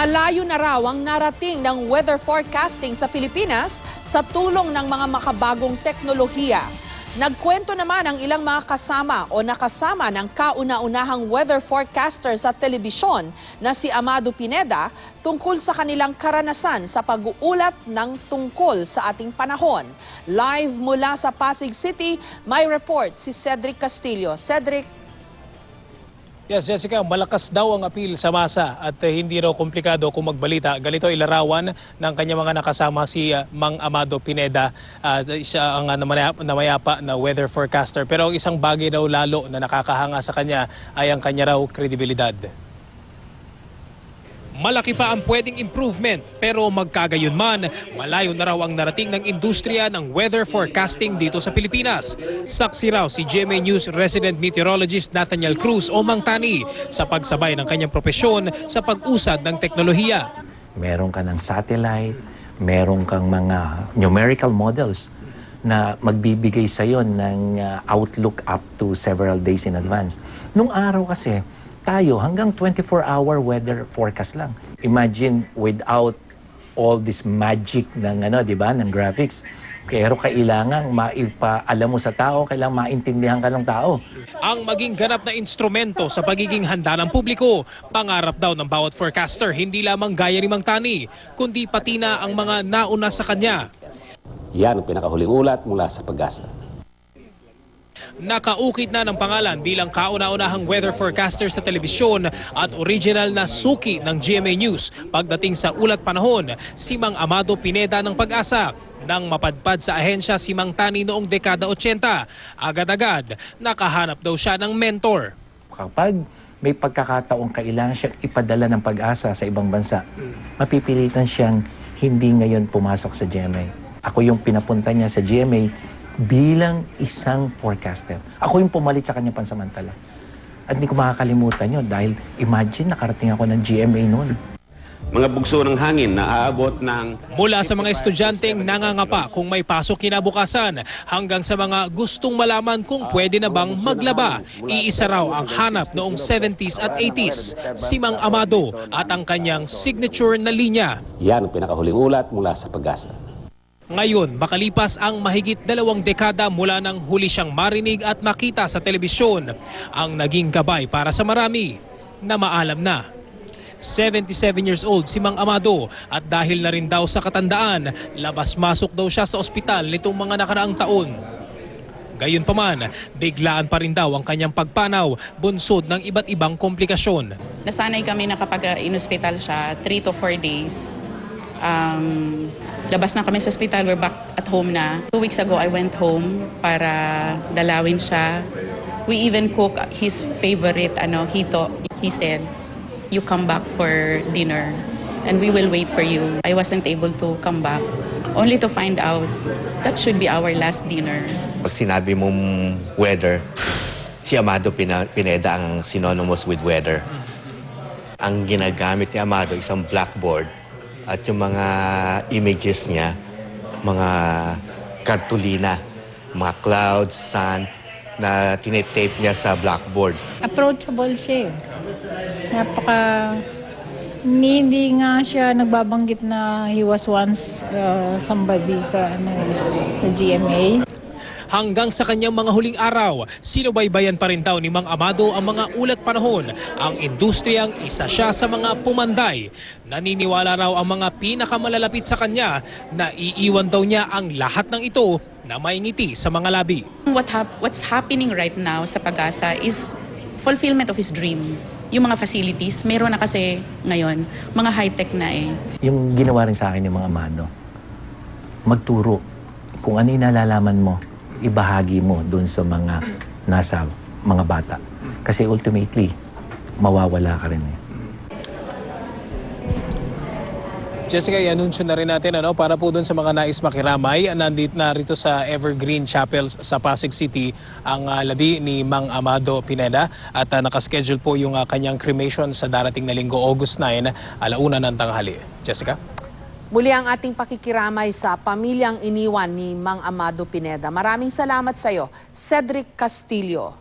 Malayo na raw ang narating ng weather forecasting sa Pilipinas sa tulong ng mga makabagong teknolohiya. Nagkwento naman ang ilang mga kasama o nakasama ng kauna-unahang weather forecaster sa telebisyon na si Amado Pineda tungkol sa kanilang karanasan sa pag-uulat ng tungkol sa ating panahon. Live mula sa Pasig City, may report si Cedric Castillo. Cedric, Yes, Jessica, malakas daw ang appeal sa masa at eh, hindi raw komplikado kung magbalita. Ganito ilarawan ng kanyang mga nakasama si ah, Mang Amado Pineda. Ah, siya ang uh, namayapa na weather forecaster. Pero ang isang bagay daw lalo na nakakahanga sa kanya ay ang kanya raw kredibilidad. Malaki pa ang pwedeng improvement pero magkagayon man, malayo na raw ang narating ng industriya ng weather forecasting dito sa Pilipinas. Saksi raw si GMA News resident meteorologist Nathaniel Cruz o Mang Tani sa pagsabay ng kanyang propesyon sa pag-usad ng teknolohiya. meron ka ng satellite, meron kang mga numerical models na magbibigay sa iyo ng uh, outlook up to several days in advance. Nung araw kasi, tayo hanggang 24-hour weather forecast lang. Imagine without all this magic ng ano, 'di ba, ng graphics. Pero kailangan maipaalam mo sa tao, kailangan maintindihan ka ng tao. Ang maging ganap na instrumento sa pagiging handa ng publiko, pangarap daw ng bawat forecaster hindi lamang gaya ni Mang Tani, kundi pati na ang mga nauna sa kanya. Yan ang pinakahuling ulat mula sa pag-asa. Nakaukit na ng pangalan bilang kauna-unahang weather forecaster sa telebisyon at original na suki ng GMA News pagdating sa ulat panahon si Mang Amado Pineda ng Pag-asa. Nang mapadpad sa ahensya si Mang Tani noong dekada 80, agad-agad nakahanap daw siya ng mentor. kapag may pagkakataong kailangan siyang ipadala ng pag-asa sa ibang bansa, mapipilitan siyang hindi ngayon pumasok sa GMA. Ako yung pinapunta niya sa GMA bilang isang forecaster. Ako yung pumalit sa kanya pansamantala. At hindi ko makakalimutan yun dahil imagine nakarating ako ng GMA noon. mga bugso ng hangin na aabot ng Mula sa mga estudyanteng nangangapa kung may pasok kinabukasan hanggang sa mga gustong malaman kung pwede na bang maglaba. Iisa raw ang hanap noong 70s at 80s, si Mang Amado at ang kanyang signature na linya. Yan ang pinakahuling ulat mula sa pag-asa. Ngayon, makalipas ang mahigit dalawang dekada mula nang huli siyang marinig at makita sa telebisyon, ang naging gabay para sa marami na maalam na. 77 years old si Mang Amado at dahil na rin daw sa katandaan, labas-masok daw siya sa ospital nitong mga nakaraang taon. Gayunpaman, biglaan pa rin daw ang kanyang pagpanaw, bunsod ng iba't ibang komplikasyon. Nasanay kami na kapag uh, in-hospital siya, 3 to 4 days, um, labas na kami sa hospital, we're back at home na. Two weeks ago, I went home para dalawin siya. We even cook his favorite, ano, hito. He said, you come back for dinner and we will wait for you. I wasn't able to come back, only to find out that should be our last dinner. Pag sinabi mong weather, si Amado Pina- Pineda ang synonymous with weather. Ang ginagamit ni Amado isang blackboard at yung mga images niya, mga kartulina, mga clouds, sun, na tinetape niya sa blackboard. approachable siya eh. Napaka... Hindi, nga siya nagbabanggit na he was once uh, somebody sa ano sa GMA. Hanggang sa kanyang mga huling araw, sinubaybayan pa rin daw ni Mang Amado ang mga ulat panahon. Ang industriyang isa siya sa mga pumanday. Naniniwala raw ang mga pinakamalalapit sa kanya na iiwan daw niya ang lahat ng ito na may ngiti sa mga labi. What hap- what's happening right now sa Pag-asa is fulfillment of his dream. Yung mga facilities, meron na kasi ngayon, mga high-tech na eh. Yung ginawa rin sa akin ng mga mano, magturo. Kung ano yung nalalaman mo, ibahagi mo dun sa mga nasa mga bata. Kasi ultimately, mawawala ka rin eh. Jessica, i-anunsyo na rin natin ano, para po doon sa mga nais makiramay. Nandito na rito sa Evergreen Chapels sa Pasig City ang ah, labi ni Mang Amado Pineda at ah, nakaschedule po yung ah, kanyang cremation sa darating na linggo August 9, alauna ng tanghali. Jessica? Muli ang ating pakikiramay sa pamilyang iniwan ni Mang Amado Pineda. Maraming salamat sa iyo, Cedric Castillo.